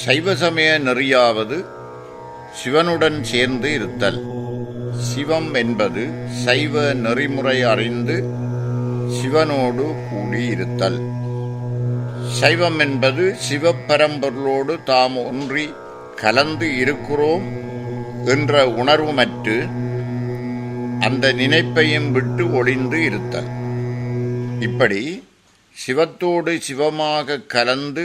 சைவ சமய நெறியாவது சிவனுடன் சேர்ந்து இருத்தல். சிவம் என்பது சைவ நெறிமுறை அறிந்து சிவனோடு கூடி இருத்தல். சைவம் என்பது சிவப்பரம்பொருளோடு தாம் ஒன்றி கலந்து இருக்கிறோம் என்ற உணர்வுமற்று அந்த நினைப்பையும் விட்டு ஒளிந்து இருத்தல். இப்படி சிவத்தோடு சிவமாக கலந்து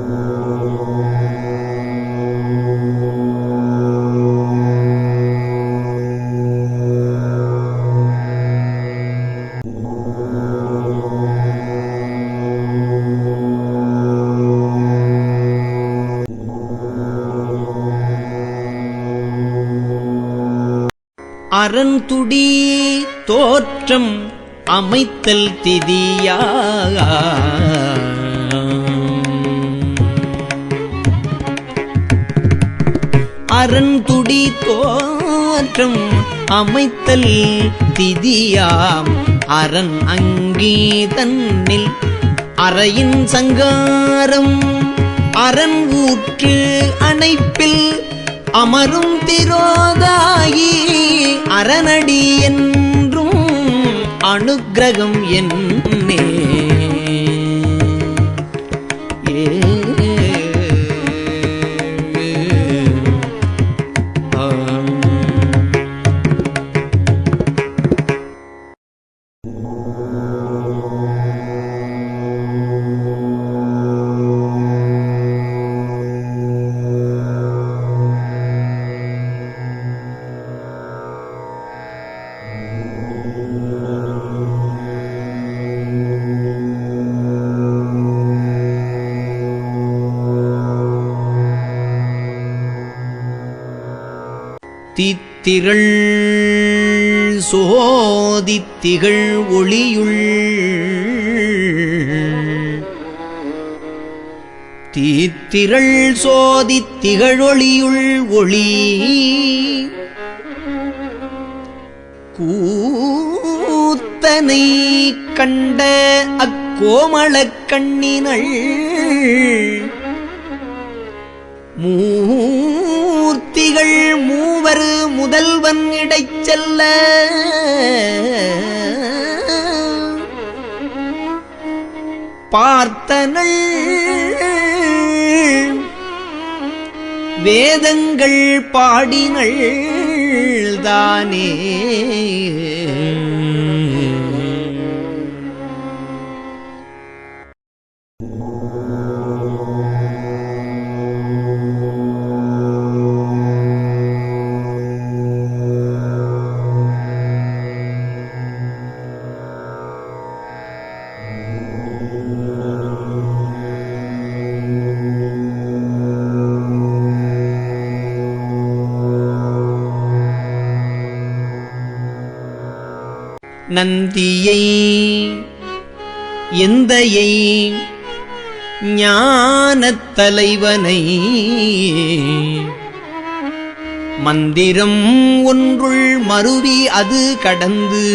அறந்துடி தோற்றம் அமைத்தல் திதியா அறந்துடி தோற்றம் அமைத்தல் திதியாம். அரண் அங்கே தன்னில் அறையின் சங்காரம். அரண் ஊற்று அணைப்பில் அமரும் திரோதாயி அரணடி என்றும் அனுக்கிரகம் என்னே. தீத்திரள் சோதித்திகள் ஒளியுள். தீத்திரள் சோதித்திகள் ஒளியுள் ஒளி. கூத்தனை கண்ட அக்கோமளக் கண்ணினள். மூ மூர்த்திகள் மூவர் முதல்வன் இடைச் செல்ல. பார்த்தனள் வேதங்கள் பாடினள் தானே. நந்தியை எந்தையை ஞானத் தலைவனை. மந்திரம் ஒன்றுள் மருவி அது கடந்து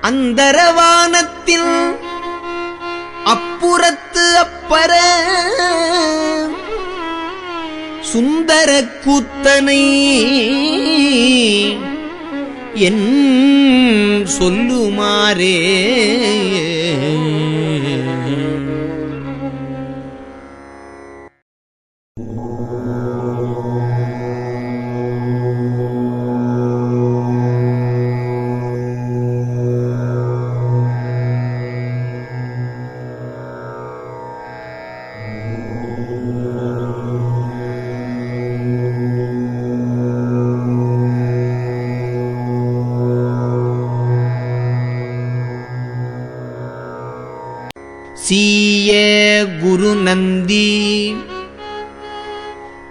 அந்தரவானத்தில் அப்புறத்து அப்பற சுந்தர கூத்தனை என் சொல்லுமாறே. சீய குருநந்தி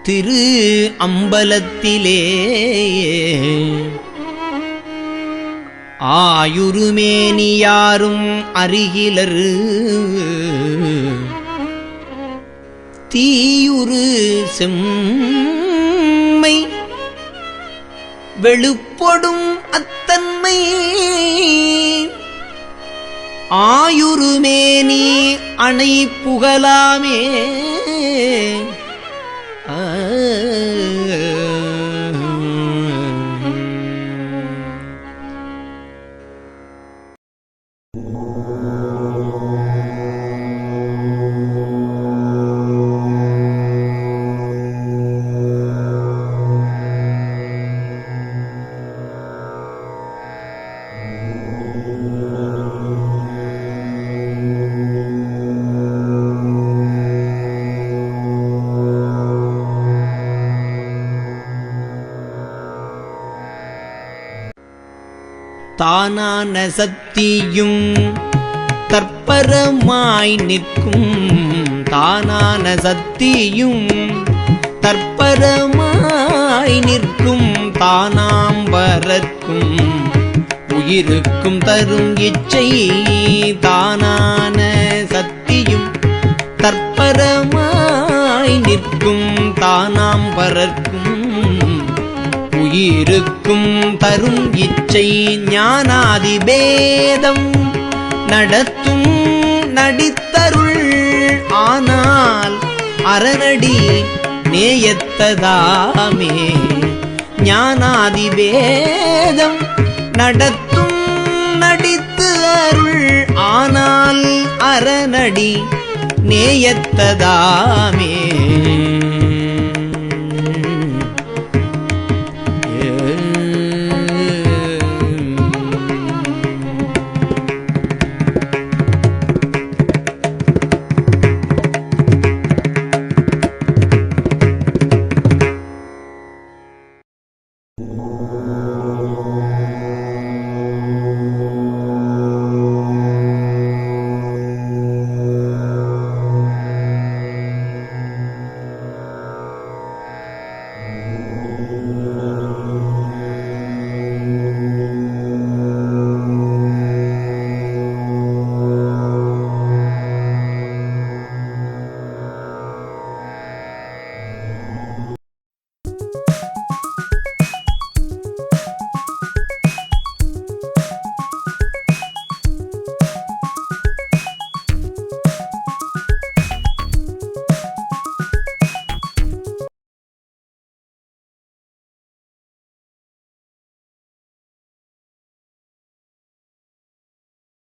திரு அம்பலத்திலே ஆயுருமேனியாரும் அருகிலர். தீயுரு செம்மை வெளுப்பொடும் அத்தன்மை. ஆயுருமே நீ அணை புகழாமே தானான சக்தியும் தற்பரமாய் நிற்கும். தானான சக்தியும் தற்பரமாய் நிற்கும். தானாம் வரக்கும் உயிருக்கும் தரும் இச்சை. தானான சக்தியும் தற்பரமாய் நிற்கும். தானாம் வரக்கும் இருக்கும் தரும் இச்சை ஞானாதிபேதம் நடத்தும் நடித்தருள் ஆனால் அரணடி நேயத்ததாமே. ஞானாதிவேதம் நடத்தும் நடித்து அருள் ஆனால் அரணடி நேயத்ததாமே.